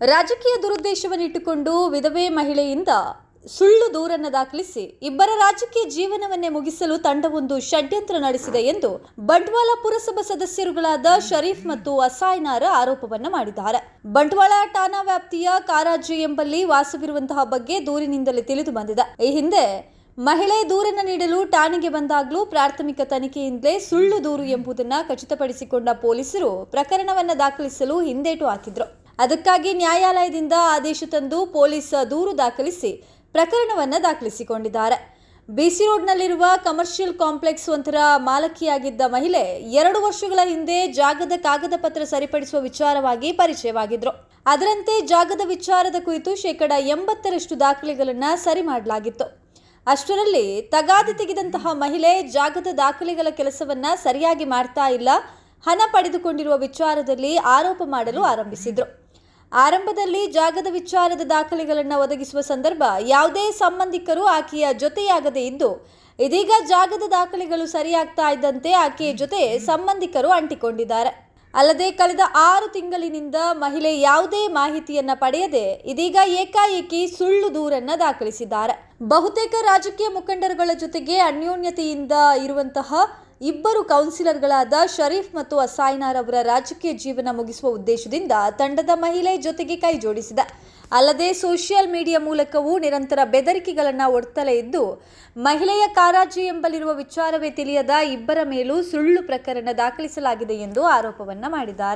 ರಾಜಕೀಯ ದುರುದ್ದೇಶವನ್ನಿಟ್ಟುಕೊಂಡು ವಿಧವೆ ಮಹಿಳೆಯಿಂದ ಸುಳ್ಳು ದೂರನ್ನು ದಾಖಲಿಸಿ ಇಬ್ಬರ ರಾಜಕೀಯ ಜೀವನವನ್ನೇ ಮುಗಿಸಲು ತಂಡವೊಂದು ಷಡ್ಯಂತ್ರ ನಡೆಸಿದೆ ಎಂದು ಬಂಟ್ವಾಳ ಪುರಸಭಾ ಸದಸ್ಯರುಗಳಾದ ಶರೀಫ್ ಮತ್ತು ಅಸಾಯ್ನಾರ ಆರೋಪವನ್ನು ಮಾಡಿದ್ದಾರೆ. ಬಂಟ್ವಾಳ ಠಾಣಾ ವ್ಯಾಪ್ತಿಯ ಕಾರಾಜು ಎಂಬಲ್ಲಿ ವಾಸವಿರುವಂತಹ ಬಗ್ಗೆ ದೂರಿನಿಂದಲೇ ತಿಳಿದು ಬಂದಿದೆ. ಈ ಹಿಂದೆ ಮಹಿಳೆ ದೂರನ್ನು ನೀಡಲು ಠಾಣೆಗೆ ಬಂದಾಗಲೂ ಪ್ರಾಥಮಿಕ ತನಿಖೆಯಿಂದಲೇ ಸುಳ್ಳು ದೂರು ಎಂಬುದನ್ನು ಖಚಿತಪಡಿಸಿಕೊಂಡ ಪೊಲೀಸರು ಪ್ರಕರಣವನ್ನು ದಾಖಲಿಸಲು ಹಿಂದೇಟು ಹಾಕಿದ್ರು. ಅದಕ್ಕಾಗಿ ನ್ಯಾಯಾಲಯದಿಂದ ಆದೇಶ ತಂದು ಪೊಲೀಸ್ ದೂರು ದಾಖಲಿಸಿ ಪ್ರಕರಣವನ್ನು ದಾಖಲಿಸಿಕೊಂಡಿದ್ದಾರೆ. ಬಿಸಿ ರೋಡ್ನಲ್ಲಿರುವ ಕಮರ್ಷಿಯಲ್ ಕಾಂಪ್ಲೆಕ್ಸ್ ಒಂಥರ ಮಾಲಕಿಯಾಗಿದ್ದ ಮಹಿಳೆ ಎರಡು ವರ್ಷಗಳ ಹಿಂದೆ ಜಾಗದ ಕಾಗದ ಪತ್ರ ಸರಿಪಡಿಸುವ ವಿಚಾರವಾಗಿ ಪರಿಚಯವಾಗಿದ್ರು. ಅದರಂತೆ ಜಾಗದ ವಿಚಾರದ ಕುರಿತು ಶೇಕಡ ಎಂಬತ್ತರಷ್ಟು ದಾಖಲೆಗಳನ್ನು ಸರಿ ಮಾಡಲಾಗಿತ್ತು. ಅಷ್ಟರಲ್ಲಿ ತಗಾದೆ ತೆಗೆದಂತಹ ಮಹಿಳೆ ಜಾಗದ ದಾಖಲೆಗಳ ಕೆಲಸವನ್ನ ಸರಿಯಾಗಿ ಮಾಡ್ತಾ ಇಲ್ಲ. ಹಣ ಪಡೆದುಕೊಂಡಿರುವ ವಿಚಾರದಲ್ಲಿ ಆರೋಪ ಮಾಡಲು ಆರಂಭಿಸಿದ್ರು. ಆರಂಭದಲ್ಲಿ ಜಾಗದ ವಿಚಾರದ ದಾಖಲೆಗಳನ್ನು ಒದಗಿಸುವ ಸಂದರ್ಭ ಯಾವುದೇ ಸಂಬಂಧಿಕರು ಆಕೆಯ ಜೊತೆಯಾಗದೇ ಇದ್ದು, ಇದೀಗ ಜಾಗದ ದಾಖಲೆಗಳು ಸರಿಯಾಗ್ತಾ ಇದ್ದಂತೆ ಆಕೆಯ ಜೊತೆ ಸಂಬಂಧಿಕರು ಅಂಟಿಕೊಂಡಿದ್ದಾರೆ. ಅಲ್ಲದೆ ಕಳೆದ ಆರು ತಿಂಗಳಿನಿಂದ ಮಹಿಳೆ ಯಾವುದೇ ಮಾಹಿತಿಯನ್ನ ಪಡೆಯದೆ ಇದೀಗ ಏಕಾಏಕಿ ಸುಳ್ಳು ದೂರನ್ನ ದಾಖಲಿಸಿದ್ದಾರೆ. ಬಹುತೇಕ ರಾಜಕೀಯ ಮುಖಂಡರುಗಳ ಜೊತೆಗೆ ಅನ್ಯೋನ್ಯತೆಯಿಂದ ಇರುವಂತಹ ಇಬ್ಬರು ಕೌನ್ಸಿಲರ್ಗಳಾದ ಶರೀಫ್ ಮತ್ತು ಅಸಾಯ್ನಾರ್ ಅವರ ರಾಜಕೀಯ ಜೀವನ ಮುಗಿಸುವ ಉದ್ದೇಶದಿಂದ ತಂಡದ ಮಹಿಳೆ ಜೊತೆಗೆ ಕೈ ಜೋಡಿಸಿದ. ಅಲ್ಲದೆ ಸೋಷಿಯಲ್ ಮೀಡಿಯಾ ಮೂಲಕವೂ ನಿರಂತರ ಬೆದರಿಕೆಗಳನ್ನು ಒಡ್ತಲೇ ಇದ್ದು, ಮಹಿಳೆಯ ಕಾರಾಜಿ ಎಂಬಲಿರುವ ವಿಚಾರವೇ ತಿಳಿಯದ ಇಬ್ಬರ ಮೇಲೂ ಸುಳ್ಳು ಪ್ರಕರಣ ದಾಖಲಿಸಲಾಗಿದೆ ಎಂದು ಆರೋಪವನ್ನು ಮಾಡಿದ್ದಾರೆ.